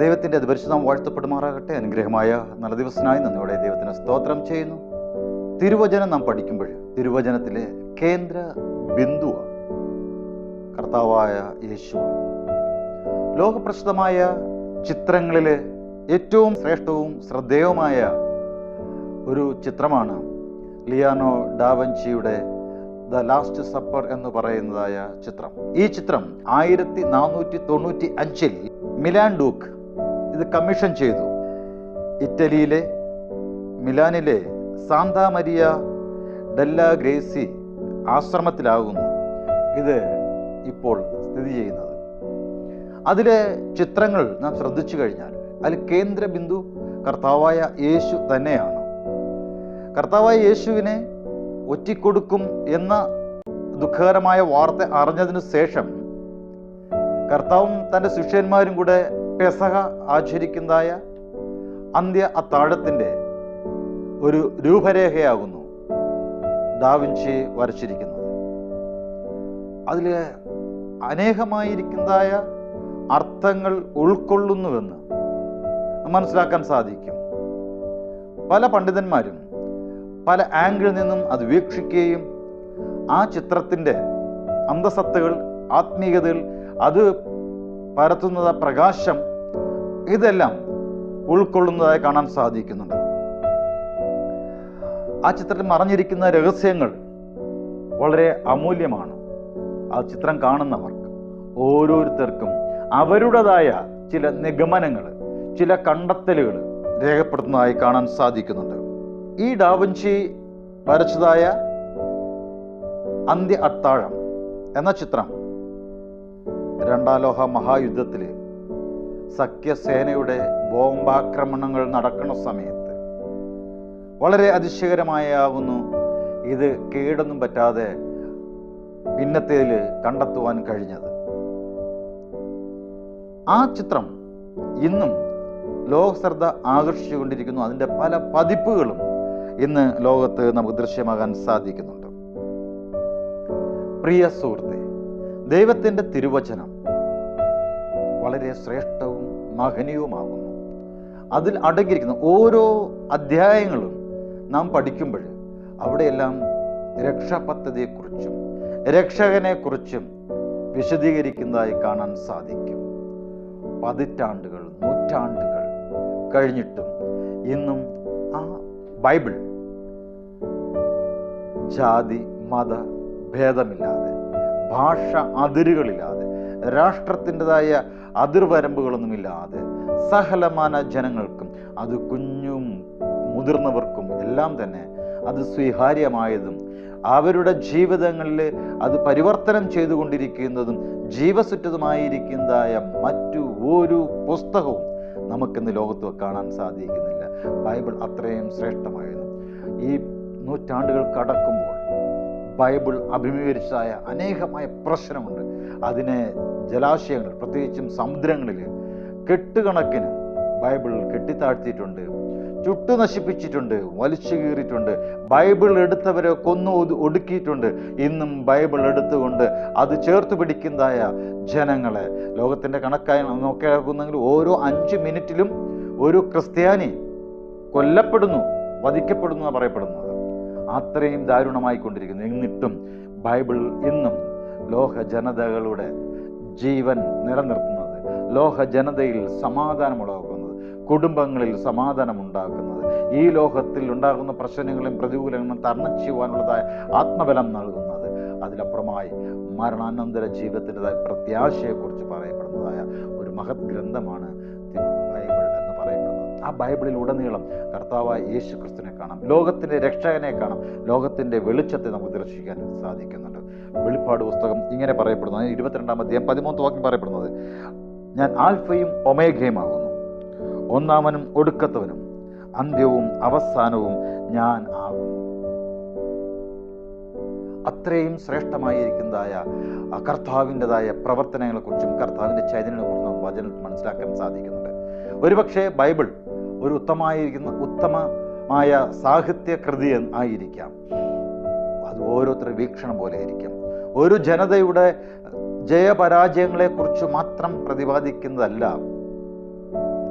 ദൈവത്തിന്റെ അതിപരിശുദ്ധം വാഴ്ത്തപ്പെടുമാറാകട്ടെ. അനുഗ്രഹമായ നല്ല ദിവസനായി നന്ദിയോടെ ദൈവത്തിന് സ്തോത്രം ചെയ്യുന്നു. തിരുവചനം നാം പഠിക്കുമ്പോൾ തിരുവചനത്തിലെ കേന്ദ്ര ബിന്ദു കർത്താവായ യേശുവാണ്. ലോകപ്രസിദ്ധമായ ചിത്രങ്ങളിലെ ഏറ്റവും ശ്രേഷ്ഠവും ശ്രദ്ധേയവുമായ ഒരു ചിത്രമാണ് ലിയാനോ ഡാവഞ്ചിയുടെ ദ ലാസ്റ്റ് സപ്പർ എന്ന് പറയുന്നതായ ചിത്രം. ഈ ചിത്രം ആയിരത്തി നാനൂറ്റി തൊണ്ണൂറ്റി അഞ്ചിൽ മിലാൻ ഡൂക്ക് ഇത് കമ്മീഷൻ ചെയ്തു. ഇറ്റലിയിലെ മിലാനിലെ സാന്ത മരിയ ഡെല്ല ഗ്രേസി ആശ്രമത്തിലാകുന്നു. ഇത് ഇപ്പോൾ സ്ഥിതി ചെയ്യുന്നത്. അതിലെ ചിത്രങ്ങൾ നാം ശ്രദ്ധിച്ചു കഴിഞ്ഞാൽ അതിൽ കേന്ദ്ര ബിന്ദു കർത്താവായ യേശു തന്നെയാണ്. കർത്താവായ യേശുവിനെ ഒറ്റിക്കൊടുക്കും എന്ന ദുഃഖകരമായ വാർത്ത അറിഞ്ഞതിനു ശേഷം കർത്താവും തന്റെ ശിഷ്യന്മാരും കൂടെ പെസഹ ആചരിക്കുന്നതായ അന്ത്യ അത്താഴത്തിന്റെ ഒരു രൂപരേഖയാകുന്നു ഡാവിഞ്ചി വരച്ചിരിക്കുന്നത്. അതിൽ അനേകമായിരിക്കുന്നതായ അർത്ഥങ്ങൾ ഉൾക്കൊള്ളുന്നുവെന്ന് മനസ്സിലാക്കാൻ സാധിക്കും. പല പണ്ഡിതന്മാരും പല ആംഗിളിൽ നിന്നും അത് വീക്ഷിക്കുകയും ആ ചിത്രത്തിന്റെ അന്തസത്തകൾ ആത്മീയതകൾ അത് പരത്തുന്നത് പ്രകാശം ഇതെല്ലാം ഉൾക്കൊള്ളുന്നതായി കാണാൻ സാധിക്കുന്നുണ്ട്. ആ ചിത്രത്തിൽ മറഞ്ഞിരിക്കുന്ന രഹസ്യങ്ങൾ വളരെ അമൂല്യമാണ്. ആ ചിത്രം കാണുന്നവർക്ക് ഓരോരുത്തർക്കും അവരുടേതായ ചില നിഗമനങ്ങൾ ചില കണ്ടെത്തലുകൾ രേഖപ്പെടുത്തുന്നതായി കാണാൻ സാധിക്കുന്നുണ്ട്. ഈ ഡാവഞ്ചി വരച്ചതായ അന്ത്യ അത്താഴം എന്ന ചിത്രം രണ്ടാലോഹ മഹായുദ്ധത്തിലെ സഖ്യസേനയുടെ ബോംബാക്രമണങ്ങൾ നടക്കുന്ന സമയത്ത്. വളരെ അതിശയകരമായാവുന്നു ഇത് കേടൊന്നും പറ്റാതെ ഭിന്നത്തേൽ കണ്ടെത്തുവാൻ കഴിഞ്ഞത്. ആ ചിത്രം ഇന്നും ലോകശ്രദ്ധ ആകർഷിച്ചുകൊണ്ടിരിക്കുന്നു. അതിന്റെ പല പതിപ്പുകളും ഇന്ന് ലോകത്ത് നമുക്ക് ദൃശ്യമാകാൻ സാധിക്കുന്നുണ്ട്. പ്രിയ സുഹൃത്തെ ദൈവത്തിന്റെ തിരുവചനം വളരെ ശ്രേഷ്ഠവും മഹനീയവുമാകുന്നു. അതിൽ അടങ്ങിയിരിക്കുന്ന ഓരോ അധ്യായങ്ങളും നാം പഠിക്കുമ്പോൾ അവിടെയെല്ലാം രക്ഷാപദ്ധതിയെക്കുറിച്ചും രക്ഷകനെക്കുറിച്ചും വിശദീകരിക്കുന്നതായി കാണാൻ സാധിക്കും. പതിറ്റാണ്ടുകൾ നൂറ്റാണ്ടുകൾ കഴിഞ്ഞിട്ടും ഇന്നും ആ ബൈബിൾ ജാതി മത ഭേദമില്ലാതെ ഭാഷ അതിരുകളില്ലാതെ രാഷ്ട്രത്തിന്റെതായ അതിർവരമ്പുകളൊന്നുമില്ലാതെ സഹലമാന ജനങ്ങൾക്കും അത് കുഞ്ഞും മുതിർന്നവർക്കും എല്ലാം തന്നെ അത് സ്വീകാര്യമായതും അവരുടെ ജീവിതങ്ങളിൽ അത് പരിവർത്തനം ചെയ്തുകൊണ്ടിരിക്കുന്നതും ജീവസുറ്റതുമായിരിക്കുന്നതായ മറ്റു ഒരു പുസ്തകവും നമുക്കിന്ന് ലോകത്ത് കാണാൻ സാധിക്കുന്നില്ല. ബൈബിൾ അത്രയും ശ്രേഷ്ഠമായിരുന്നു. ഈ നൂറ്റാണ്ടുകൾ കടക്കുമ്പോൾ ബൈബിൾ അഭിമുഖീകരിച്ചതായ അനേകമായ പ്രശ്നമുണ്ട്. അതിനെ ജലാശയങ്ങൾ പ്രത്യേകിച്ചും സമുദ്രങ്ങളിൽ കെട്ടുകണക്കിന് ബൈബിൾ കെട്ടിത്താഴ്ത്തിയിട്ടുണ്ട് ചുട്ടു നശിപ്പിച്ചിട്ടുണ്ട് വലിച്ചു കീറിയിട്ടുണ്ട് ബൈബിൾ എടുത്തവരെ കൊന്നു ഒടുക്കിയിട്ടുണ്ട്. ഇന്നും ബൈബിൾ എടുത്തുകൊണ്ട് അത് ചേർത്ത് പിടിക്കുന്നതായ ജനങ്ങളെ ലോകത്തിന്റെ കണക്കായി നോക്കിയാക്കുന്നെങ്കിൽ ഓരോ അഞ്ച് മിനിറ്റിലും ഒരു ക്രിസ്ത്യാനി കൊല്ലപ്പെടുന്നു വധിക്കപ്പെടുന്നു പറയപ്പെടുന്നത്. അത്രയും ദാരുണമായി കൊണ്ടിരിക്കുന്നു എന്നിട്ടും ബൈബിൾ ഇന്നും ലോക ജനതകളുടെ ജീവൻ നിലനിർത്തുന്നത് ലോക ജനതയിൽ സമാധാനമുളവാക്കുന്നത് കുടുംബങ്ങളിൽ സമാധാനം ഉണ്ടാക്കുന്നത് ഈ ലോകത്തിൽ ഉണ്ടാകുന്ന പ്രശ്നങ്ങളും പ്രതികൂലങ്ങളും തരണം ചെയ്യുവാനുള്ളതായ ആത്മബലം നൽകുന്നത് അതിലപ്പുറമായി മരണാനന്തര ജീവിതത്തിന്റെതായ പ്രത്യാശയെക്കുറിച്ച് പറയപ്പെടുന്നതായ ഒരു മഹത് ഗ്രന്ഥമാണ് ബൈബിളിൽ ഉടനീളം കർത്താവായ യേശു ക്രിസ്തുവിനെ കാണാം. ലോകത്തിന്റെ രക്ഷകനെ കാണാം. ലോകത്തിന്റെ വെളിച്ചത്തെ നമുക്ക് ദർശിക്കാൻ സാധിക്കുന്നുണ്ട്. വെളിപ്പാട് പുസ്തകം ഇങ്ങനെ പറയപ്പെടുന്നു. അതിന് ഇരുപത്തിരണ്ടാം അധ്യായം പതിമൂന്ന് വാക്യം പറയപ്പെടുന്നത് ഞാൻ ആൽഫയും ഒമേഘയുമാകുന്നു ഒന്നാമനും ഒടുക്കത്തവനും. അന്ത്യവും അവസാനവും ഞാൻ ആകുന്നു. അത്രയും ശ്രേഷ്ഠമായിരിക്കുന്നതായ കർത്താവിന്റെതായ പ്രവർത്തനങ്ങളെക്കുറിച്ചും കർത്താവിന്റെ ചൈതന്യത്തെക്കുറിച്ചും വചനത്തിൽ മനസ്സിലാക്കാൻ സാധിക്കുന്നുണ്ട് ഒരുപക്ഷെ ബൈബിൾ ഒരു ഉത്തമമായിരിക്കുന്ന ഉത്തമമായ സാഹിത്യ കൃതി എന്ന് ആയിരിക്കാം. അത് ഓരോരുത്തരുടെ വീക്ഷണം പോലെ ആയിരിക്കും. ഒരു ജനതയുടെ ജയപരാജയങ്ങളെക്കുറിച്ച് മാത്രം പ്രതിപാദിക്കുന്നതല്ല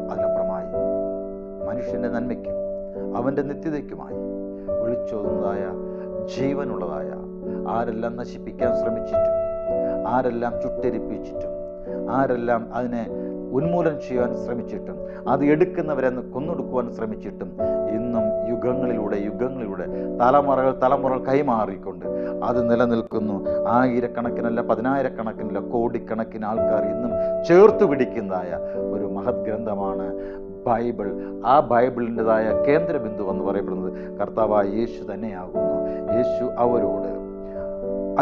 അതിനപ്പുറമായി മനുഷ്യന്റെ നന്മയ്ക്കും അവന്റെ നിത്യതയ്ക്കുമായി വിളിച്ചോതുന്നതായ ജീവനുള്ളതായ ആരെല്ലാം നശിപ്പിക്കാൻ ശ്രമിച്ചിട്ടും ആരെല്ലാം ചുട്ടരിപ്പിച്ചിട്ടും ആരെല്ലാം അതിനെ ഉന്മൂലനം ചെയ്യാൻ ശ്രമിച്ചിട്ടും അത് എടുക്കുന്നവരെ കൊന്നൊടുക്കുവാൻ ശ്രമിച്ചിട്ടും ഇന്നും യുഗങ്ങളിലൂടെ യുഗങ്ങളിലൂടെ തലമുറകൾ തലമുറകൾ കൈമാറിക്കൊണ്ട് അത് നിലനിൽക്കുന്നു. ആയിരക്കണക്കിനല്ല പതിനായിരക്കണക്കിനല്ല കോടിക്കണക്കിന് ആൾക്കാർ ഇന്നും ചേർത്ത് പിടിക്കുന്നതായ ഒരു മഹത് ഗ്രന്ഥമാണ് ബൈബിൾ. ആ ബൈബിളിന്റെതായ കേന്ദ്രബിന്ദു എന്ന് പറയപ്പെടുന്നത് കർത്താവായ യേശു തന്നെയാകുന്നു. യേശു അവരോട്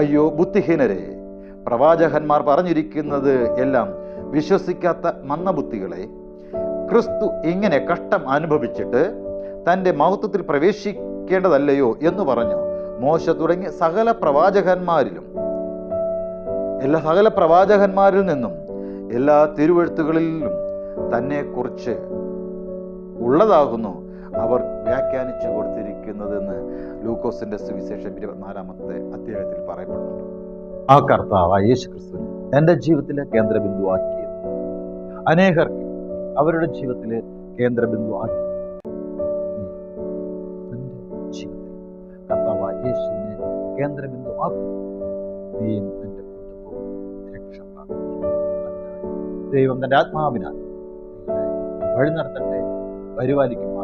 അയ്യോ ബുദ്ധിഹീനരെ പ്രവാചകന്മാർ പറഞ്ഞിരിക്കുന്നത് എല്ലാം വിശ്വസിക്കാത്ത മന്ദബുദ്ധികളെ ക്രിസ്തു ഇങ്ങനെ കഷ്ടം അനുഭവിച്ചിട്ട് തന്റെ മഹത്വത്തിൽ പ്രവേശിക്കേണ്ടതല്ലയോ എന്ന് പറഞ്ഞു. മോശ തുടങ്ങി സകല പ്രവാചകന്മാരിലും എല്ലാ സകല പ്രവാചകന്മാരിൽ നിന്നും എല്ലാ തിരുവഴുത്തുകളിലും തന്നെക്കുറിച്ച് ഉള്ളതാകുന്നു അവർ വ്യാഖ്യാനിച്ചു കൊടുത്തിരിക്കുന്നതെന്ന് ലൂക്കോസിന്റെ സുവിശേഷം ഇരുപത്തിനാലാമത്തെ അധ്യായത്തിൽ പറയപ്പെടുന്നുണ്ട്. ആ കർത്താവ് യേശു ക്രിസ്തുവിനെ എന്റെ ജീവിതത്തിലെ കേന്ദ്രബിന്ദുവാക്കിയത് അനേകർക്ക് അവരുടെ ജീവിതത്തിലെ കേന്ദ്രബിന്ദു ആക്കി നിന്റെ ജീവിതത്തിൽ യേശുവിനെ കേന്ദ്രബിന്ദു ആക്കും രക്ഷ പ്രാപിക്കും. ദൈവം തന്റെ ആത്മാവിനാൽ വഴി നടത്തട്ടെ പരിപാലിക്കും